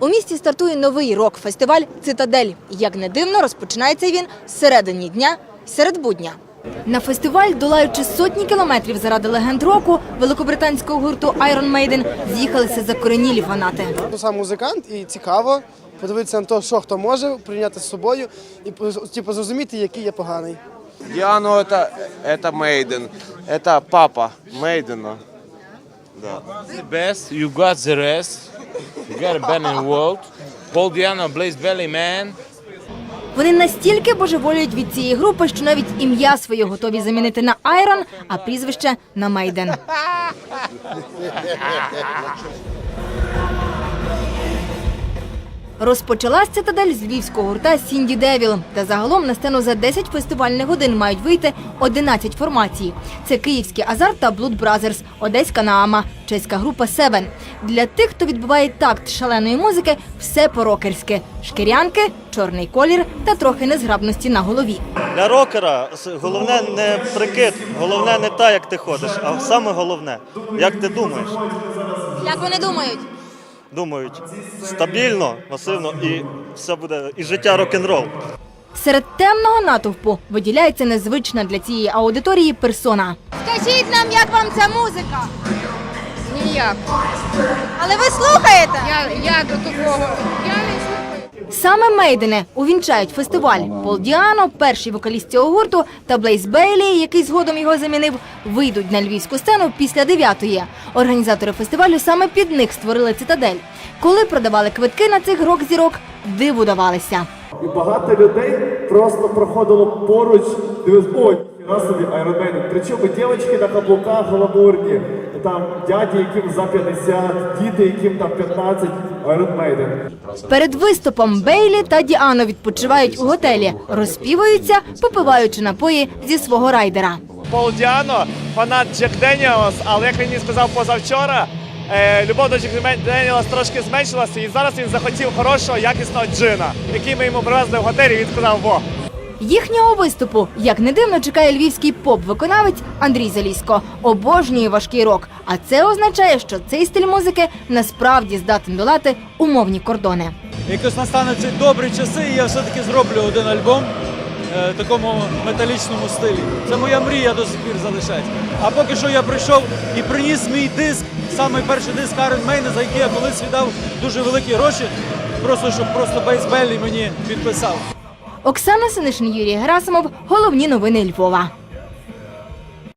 У місті стартує новий рок-фестиваль Цитадель. Як не дивно, розпочинається він з середині дня, серед будня. На фестиваль, долаючи сотні кілометрів заради легенд року великобританського гурту Iron Maiden, з'їхалися закоренілі фанати. Я сам музикант і цікаво подивитися на те, що хто може прийняти з собою і типу, зрозуміти, який я поганий. Диану это, это Мейден. Это папа Мейдена. Да. the best. You got the rest. You got a band world. Paul Diano, Blaze Belly, man. Вони настільки божеволюють від цієї групи, що навіть ім'я своє готові замінити на Айрон, а прізвище на Мейден. Розпочалась цитадель з львівського гурта Сінді Девіл. Та загалом на сцену за 10 фестивальних годин мають вийти 11 формацій. Це київський Азарт та Blood Brothers, одеська Наама, чеська група Севен. Для тих, хто відбиває такт шаленої музики, все по-рокерськи. Шкірянки, чорний колір та трохи незграбності на голові. Для рокера головне не прикид, головне не те, як ти ходиш, а саме головне, як ти думаєш. Як вони думають? Думають стабільно, масивно і все буде, і життя рок-н-рол. Серед темного натовпу виділяється незвична для цієї аудиторії персона. Скажіть нам, як вам ця музика? Ніяк. Але ви слухаєте? Я, я до такого. Я не. Саме Мейдени увінчають фестиваль. Пол Діано, перший вокаліст цього гурту, та Блейз Бейлі, який згодом його замінив, вийдуть на львівську сцену після дев'ятої. Організатори фестивалю саме під них створили цитадель. Коли продавали квитки на цих рок-зірок, диву давалися. І багато людей просто проходило поруч, дивились, о, собі Iron Причому дівчатки на каблуках гламурні, там дяді, яким за 50, діти, яким там 15, Iron Maiden. Перед виступом Бейлі та Діано відпочивають у готелі, розпіваються, попиваючи напої зі свого райдера. Пол Діано, фанат Джек Деніелс, але як мені сказав позавчора, е, любов до Джек Деніелс трошки зменшилася, і зараз він захотів хорошого, якісного джина, який ми йому привезли в готелі. і Він сказав: во. Їхнього виступу, як не дивно, чекає львівський поп-виконавець Андрій Залісько. Обожнює важкий рок. А це означає, що цей стиль музики насправді здатен долати умовні кордони. Якось настануть добрі часи, і я все-таки зроблю один альбом е, в такому металічному стилі. Це моя мрія до сих пір залишається. А поки що я прийшов і приніс мій диск, самий перший диск Iron Maiden, за який я колись віддав дуже великі гроші, просто щоб просто бейсбелі мені підписав. Оксана Синишин, Юрій Герасимов. Головні новини Львова.